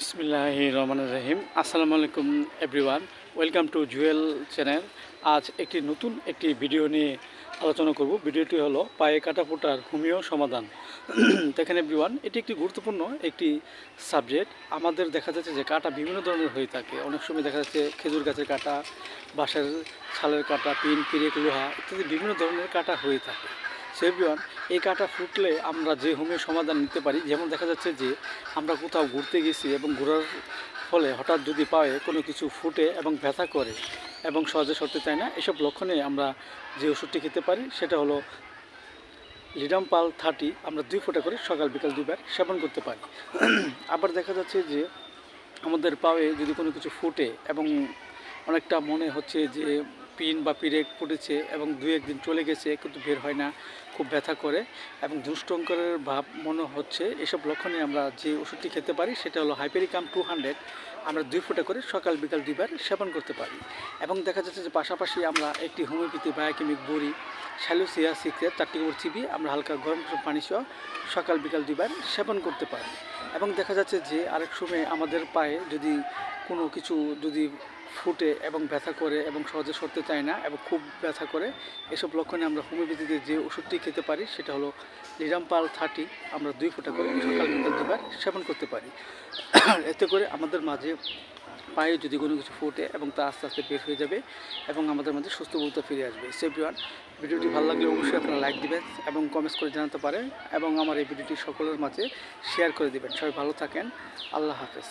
বিসমিল্লাহ রহমান রহিম। আসসালামু আলাইকুম everyone welcome to Jewel channel আজ একটি নতুন একটি ভিডিও নিয়ে আলোচনা করব। ভিডিওটি হলো পায়ে কাটা ফোটার হোমিও সমাধান। দেখেন এভরিওয়ান এটি একটি গুরুত্বপূর্ণ একটি সাবজেক্ট আমাদের দেখা যাচ্ছে যে কাটা বিভিন্ন ধরনের হয়ে থাকে। অনেক সময় দেখা যাচ্ছে খেজুর গাছের কাটা, বাঁশের ছালের কাটা পিন পিরেক, লোহা ইত্যাদি বিভিন্ন ধরনের কাটা হয়ে থাকে। সেভিয়ন এই কাটা ফুটলে আমরা যে হোমিও সমাধান নিতে পারি, যেমন দেখা যাচ্ছে যে আমরা কোথাও ঘুরতে গেছি এবং ঘোরার ফলে হঠাৎ যদি পায়ে কোনো কিছু ফুটে এবং ব্যথা করে এবং সহজে সরতে চায় না, এসব লক্ষণে আমরা যে ওষুধটি খেতে পারি, সেটা হলো লিডাম পাল থার্টি আমরা দুই ফোঁটা করে সকাল বিকাল দুইবার সেবন করতে পারি। আবার দেখা যাচ্ছে যে আমাদের পায়ে যদি কোনো কিছু ফুটে এবং অনেকটা মনে হচ্ছে যে পিন বা পিরেক ফুটেছে এবং দু একদিন চলে গেছে, কিন্তু বের হয় না, খুব ব্যথা করে এবং দুষ্টঙ্করের ভাব মনে হচ্ছে। এসব লক্ষণে আমরা যে ওষুধটি খেতে পারি, সেটা হলো হাইপেরিকাম টু হান্ড্রেড। আমরা দুই ফোঁটা করে সকাল, বিকাল দুইবার সেবন করতে পারি। এবং দেখা যাচ্ছে যে পাশাপাশি আমরা একটি হোমিওপ্যাথি, বায়োকেমিক, বড়ি, স্যালুসিয়া, সিক্রেট চারটি করে চিবিয়ে আমরা হালকা গরম গরম পানি সহ সকাল, বিকাল দুইবার সেবন করতে পারি। এবং দেখা যাচ্ছে যে আরেক সময় আমাদের পায়ে যদি কোনো কিছু যদি ফুটে এবং ব্যথা করে এবং সহজে সরতে চায় না এবং খুব ব্যথা করে, এসব লক্ষণে আমরা হোমিওপ্যাথিতে যে ওষুধটি খেতে পারি সেটা হলো লিরামপাল থার্টি, আমরা দুই ফোঁটা করে সকাল বিকাল দুবার সেবন করতে পারি। এতে করে আমাদের মাঝে পায়ে যদি কোনো কিছু ফুটে এবং তা আস্তে আস্তে বের হয়ে যাবে এবং আমাদের মধ্যে সুস্থ বলতে ফিরে আসবে। সেভিওয়ান ভিডিওটি ভালো লাগলে অবশ্যই আপনারা লাইক দিবেন এবং কমেন্টস করে জানাতে পারেন এবং আমার এই ভিডিওটি সকলের মাঝে শেয়ার করে দিবেন। সবাই ভালো থাকেন, আল্লাহ হাফেজ।